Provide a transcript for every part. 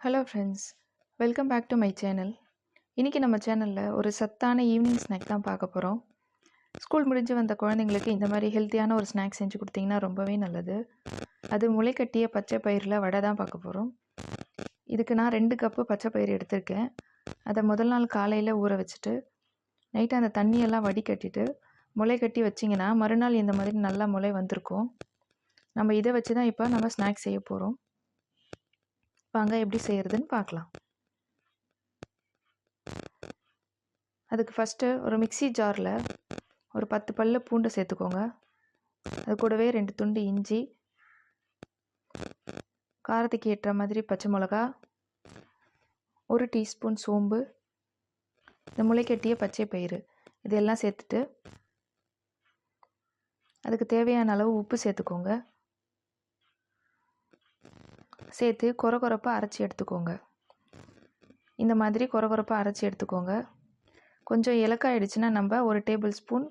Hello friends welcome back to my channel இன்றைக்கி நம்ம சேனலில் ஒரு சத்தான ஈவினிங் ஸ்நாக் தான் பார்க்க போகிறோம் ஸ்கூல் முடிஞ்சு வந்த குழந்தைங்களுக்கு இந்த மாதிரி ஹெல்த்தியான ஒரு ஸ்நாக் செஞ்சு கொடுத்தீங்கன்னா ரொம்பவே நல்லது. அது முளைக்கட்டிய பச்சை பயிரில் வடை தான் பார்க்க போகிறோம் இதுக்கு நான் ரெண்டு கப்பு பச்சை பயிர் எடுத்திருக்கேன். அதை முதல் நாள் காலையில் ஊற வச்சுட்டு நைட்டு அந்த தண்ணியெல்லாம் வடிகட்டிட்டு முளை கட்டி வச்சிங்கன்னா மறுநாள் இந்த மாதிரி நல்லா முளை வந்திருக்கும். நம்ம இதை வச்சு தான் இப்போ நம்ம ஸ்நாக்ஸ் செய்ய போகிறோம் வாங்க எப்படி செய்கிறதுன்னு பார்க்கலாம். அதுக்கு ஃபஸ்ட்டு ஒரு மிக்சி ஜாரில் ஒரு பத்து பல்லு பூண்டு சேர்த்துக்கோங்க. அது கூடவே ரெண்டு துண்டு இஞ்சி காரத்துக்கு ஏற்ற மாதிரி பச்சை மிளகா ஒரு டீஸ்பூன் சோம்பு இந்த முளைக்கட்டிய பச்சை பயிறு இதெல்லாம் சேர்த்துட்டு அதுக்கு தேவையான அளவு உப்பு சேர்த்துக்கோங்க. சேர்த்து கொர கொரப்பாக அரைச்சி எடுத்துக்கோங்க. இந்த மாதிரி கொர கொரப்பாக அரைச்சி எடுத்துக்கோங்க. கொஞ்சம் இலக்காயிடுச்சுன்னா நம்ம ஒரு டேபிள் ஸ்பூன்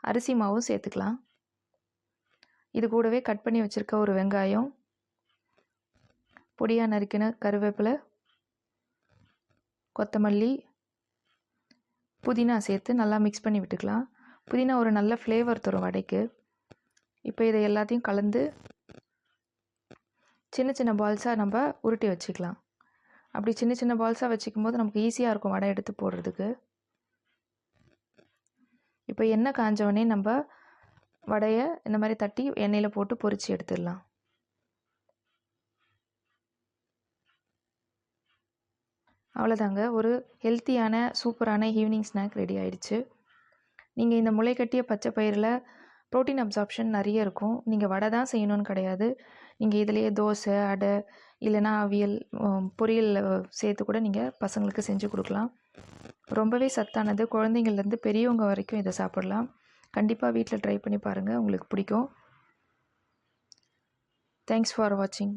அரிசி மாவும் சேர்த்துக்கலாம். இது கூடவே கட் பண்ணி வச்சுருக்க ஒரு வெங்காயம் பொடியாக நறுக்கின கருவேப்பிலை கொத்தமல்லி புதினா சேர்த்து நல்லா மிக்ஸ் பண்ணி விட்டுக்கலாம். புதினா ஒரு நல்ல ஃப்ளேவர் தரும் வடைக்கு. இப்போ இதை எல்லாத்தையும் கலந்து சின்ன சின்ன பால்ஸாக நம்ம உருட்டி வச்சுக்கலாம். அப்படி சின்ன சின்ன பால்ஸாக வச்சுக்கும் போது நமக்கு ஈஸியாக இருக்கும் வடை எடுத்து போடுறதுக்கு. இப்போ எண்ணெய் காஞ்சவொடனே நம்ம வடையை இந்த மாதிரி தட்டி எண்ணெயில் போட்டு பொறிச்சு எடுத்துடலாம். அவ்வளோதாங்க ஒரு ஹெல்த்தியான சூப்பரான ஈவினிங் ஸ்நாக் ரெடி ஆயிடுச்சு. நீங்கள் இந்த முளைக்கட்டிய பச்சை பயிரில் ப்ரோட்டீன் அப்சார்ப்ஷன் நிறைய இருக்கும். நீங்கள் வடை தான் செய்யணும்னு கிடையாது. நீங்கள் இதிலேயே தோசை அடை இல்லைனா அவியல் பொரியல் சேர்த்து கூட நீங்கள் பசங்களுக்கு செஞ்சு கொடுக்கலாம். ரொம்பவே சத்தானது. குழந்தைங்கள்லேருந்து பெரியவங்க வரைக்கும் இதை சாப்பிடலாம். கண்டிப்பாக வீட்டில் ட்ரை பண்ணி பாருங்கள் உங்களுக்கு பிடிக்கும். தேங்க்ஸ் ஃபார் வாட்சிங்